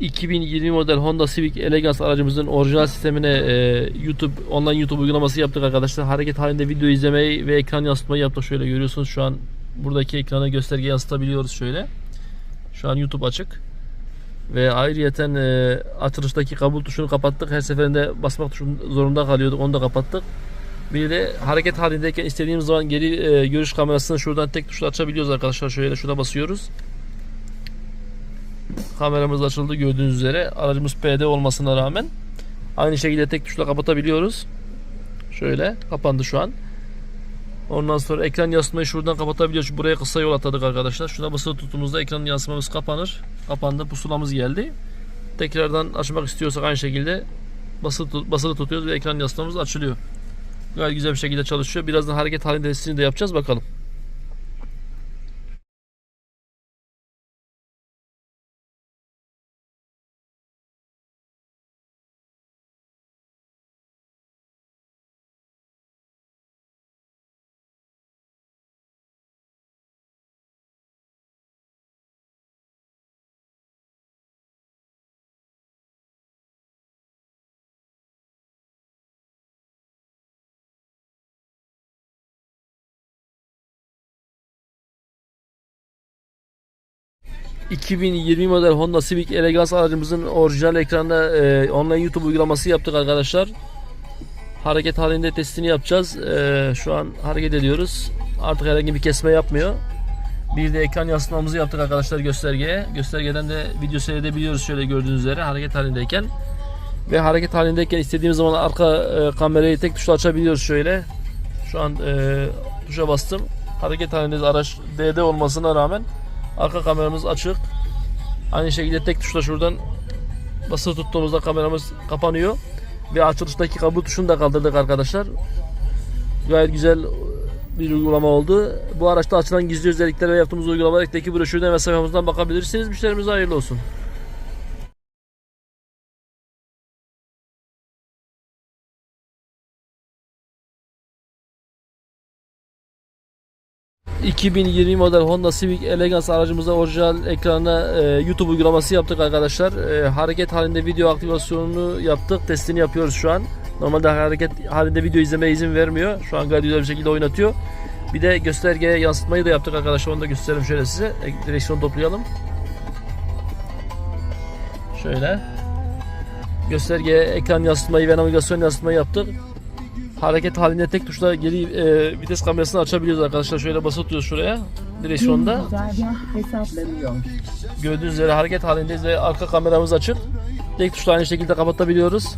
2020 model Honda Civic Elegance aracımızın orijinal sistemine e, YouTube online YouTube uygulaması yaptık arkadaşlar. Hareket halinde video izlemeyi ve ekran yansıtmayı yaptık. Şöyle görüyorsunuz şu an buradaki ekrana gösterge yansıtabiliyoruz şöyle. Şu an YouTube açık. Ve ayrıyeten e, açılıştaki kabul tuşunu kapattık. Her seferinde basmak tuşun zorunda kalıyorduk. Onu da kapattık. Bir de hareket halindeyken istediğimiz zaman geri e, görüş kamerasını şuradan tek tuşla açabiliyoruz arkadaşlar. Şöyle şurada basıyoruz. Kameramız açıldı gördüğünüz üzere. Aracımız PD olmasına rağmen aynı şekilde tek tuşla kapatabiliyoruz. Şöyle kapandı şu an. Ondan sonra ekran yansıtmayı şuradan kapatabiliyoruz. Buraya kısa yol atadık arkadaşlar. Şuna basılı tuttuğumuzda ekran yansımamız kapanır. Kapandı. Pusulamız geldi. Tekrardan açmak istiyorsak aynı şekilde basılı, tut- basılı tutuyoruz ve ekran yansıtmamız açılıyor. Gayet güzel bir şekilde çalışıyor. Birazdan hareket halinde de yapacağız bakalım. ...2020 model Honda Civic Elegance aracımızın orijinal ekranda e, online YouTube uygulaması yaptık arkadaşlar. Hareket halinde testini yapacağız. E, şu an hareket ediyoruz. Artık herhangi bir kesme yapmıyor. Bir de ekran yansıtmamızı yaptık arkadaşlar göstergeye. Göstergeden de video seyredebiliyoruz şöyle gördüğünüz üzere hareket halindeyken. Ve hareket halindeyken istediğimiz zaman arka e, kamerayı tek tuşla açabiliyoruz şöyle. Şu an e, tuşa bastım. Hareket halinde araç D'de olmasına rağmen arka kameramız açık. Aynı şekilde tek tuşla şuradan basılı tuttuğumuzda kameramız kapanıyor. Ve açılıştaki kablo tuşunu da kaldırdık arkadaşlar. Gayet güzel bir uygulama oldu. Bu araçta açılan gizli özellikler ve yaptığımız uygulamalardaki broşürden ve sayfamızdan bakabilirsiniz. Müşterimize hayırlı olsun. ...2020 model Honda Civic Elegance aracımızda orijinal ekrana e, YouTube uygulaması yaptık arkadaşlar. E, hareket halinde video aktivasyonunu yaptık. Testini yapıyoruz şu an. Normalde hareket halinde video izlemeye izin vermiyor. Şu an gayet güzel bir şekilde oynatıyor. Bir de göstergeye yansıtmayı da yaptık arkadaşlar. Onu da gösterelim şöyle size. E, Direksiyonu toplayalım. Şöyle. Göstergeye ekran yansıtmayı ve navigasyon yansıtmayı yaptık. Hareket halinde tek tuşla geri e, vites kamerasını açabiliyoruz arkadaşlar. Şöyle basılı tutuyoruz şuraya. Direksiyonda. Gördüğünüz üzere hareket halindeyiz ve arka kameramız açık. Tek tuşla aynı şekilde kapatabiliyoruz.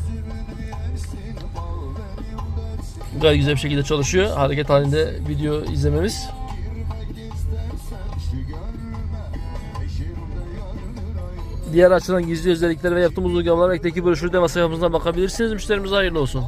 Gayet güzel bir şekilde çalışıyor. Hareket halinde video izlememiz. Diğer açılan gizli özellikler ve yaptığımız uygulamalar ekteki broşürde ve sayfamızdan bakabilirsiniz. Müşterimize hayırlı olsun.